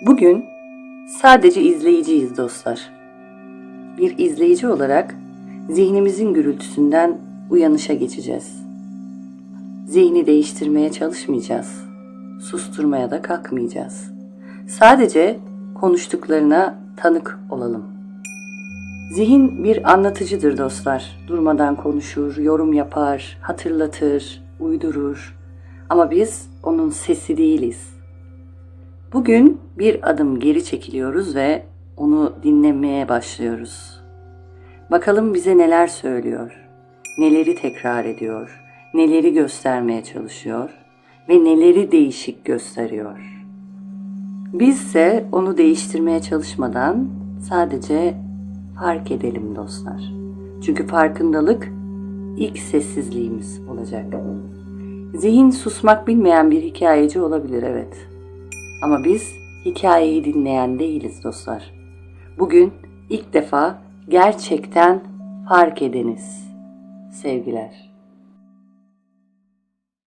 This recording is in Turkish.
Bugün sadece izleyiciyiz dostlar. Bir izleyici olarak zihnimizin gürültüsünden uyanışa geçeceğiz. Zihni değiştirmeye çalışmayacağız. Susturmaya da kalkmayacağız. Sadece konuştuklarına tanık olalım. Zihin bir anlatıcıdır dostlar. Durmadan konuşur, yorum yapar, hatırlatır, uydurur. Ama biz onun sesi değiliz. Bugün bir adım geri çekiliyoruz ve onu dinlemeye başlıyoruz. Bakalım bize neler söylüyor, neleri tekrar ediyor, neleri göstermeye çalışıyor ve neleri değişik gösteriyor. Bizse onu değiştirmeye çalışmadan sadece fark edelim dostlar. Çünkü farkındalık ilk sessizliğimiz olacak. Zihin susmak bilmeyen bir hikayeci olabilir evet. Ama biz hikayeyi dinleyen değiliz dostlar. Bugün ilk defa gerçekten fark edeniz. Sevgiler.